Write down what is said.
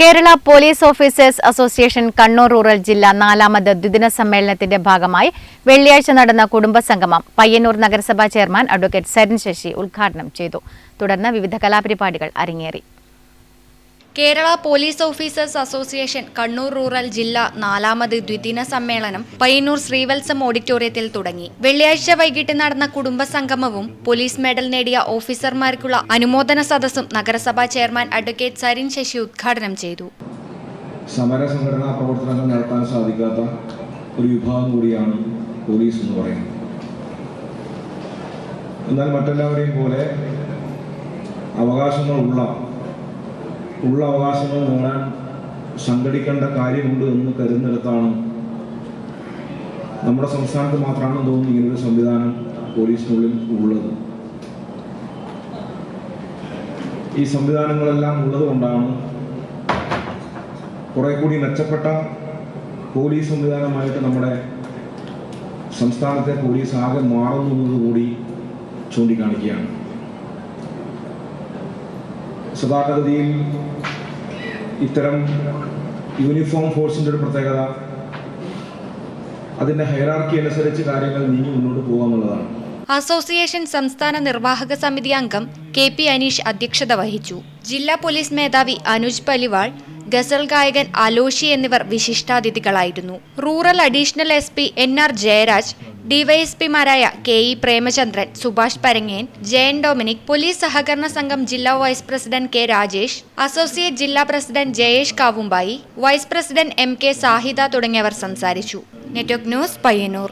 Kerala police officers association Kannur rural ജില്ല നാലാമത് ദ്വിദിന സമ്മേളനത്തിന്റെ ഭാഗമായി വെള്ളിയാഴ്ച നടന്ന കുടുംബസംഗമം പയ്യന്നൂർ നഗരസഭാ ചെയർമാൻ അഡ്വക്കേറ്റ് സരൺ ശശി ഉദ്ഘാടനം ചെയ്തു. തുടർന്ന് വിവിധ കലാപരിപാടികൾ അരങ്ങേറി. Kerala police officers association Kannur rural ജില്ല നാലാമത് ദ്വിദിന സമ്മേളനം പയ്യന്നൂർ ശ്രീവത്സം ഓഡിറ്റോറിയത്തിൽ തുടങ്ങി. വെള്ളിയാഴ്ച വൈകിട്ട് നടന്ന കുടുംബസംഗമവും പോലീസ് മെഡൽ നേടിയ ഓഫീസർമാർക്കുള്ള അനുമോദന സദസ്സും നഗരസഭാ ചെയർമാൻ അഡ്വക്കേറ്റ് സരിൻ ശശി ഉദ്ഘാടനം ചെയ്തു. സമര സംഘടനാ പ്രവർത്തനങ്ങൾ നടത്താൻ സാധിക്കാത്ത ഒരു വിഭാഗം കൂടിയാണ് പോലീസ് എന്ന് പറയുന്നത്. എന്നാൽ മറ്റെല്ലാവരെയും പോലെ അവകാശങ്ങളുള്ള ഉള്ള അവകാശങ്ങൾ നേടാൻ സംഘടിക്കേണ്ട കാര്യമുണ്ട് എന്ന് കരുതുന്നിടത്താണ് നമ്മുടെ സംസ്ഥാനത്ത് മാത്രമാണ് തോന്നുന്നു ഇങ്ങനൊരു സംവിധാനം പോലീസിനുള്ളിൽ ഉള്ളത്. ഈ സംവിധാനങ്ങളെല്ലാം ഉള്ളത് കൊണ്ടാണ് കുറെ കൂടി മെച്ചപ്പെട്ട പോലീസ് സംവിധാനമായിട്ട് നമ്മുടെ സംസ്ഥാനത്തെ പോലീസ് ആകെ മാറുന്നു എന്നതുകൂടി ചൂണ്ടിക്കാണിക്കുകയാണ്. സാധാരണഗതിയിൽ ഇത്തരം യൂണിഫോം ഫോഴ്സിന്റെ ഒരു പ്രത്യേകത അതിന്റെ ഹൈറാർക്കി അനുസരിച്ച് കാര്യങ്ങൾ നീങ്ങി മുന്നോട്ട് പോകുന്നുള്ളതാണ് അസോസിയേഷൻ സംസ്ഥാന നിർവാഹക സമിതി അംഗം കെ പി അനീഷ് അധ്യക്ഷത വഹിച്ചു. ജില്ലാ പോലീസ് മേധാവി അനുജ് പലിവാൾ ഗസൽ ഗായകൻ അലോഷി എന്നിവർ വിശിഷ്ടാതിഥികളായിരുന്നു. Rural additional S P N R Jayaraj ഡിവൈഎസ്പിമാരായ K E Premachandran Subhash Parangen Jayan Dominic police സഹകരണ സംഘം ജില്ലാ vice president K Rajesh associate ജില്ലാ president Jayesh Kavumbayi vice president M K Sahida തുടങ്ങിയവർ സംസാരിച്ചു. Network news Payyanur.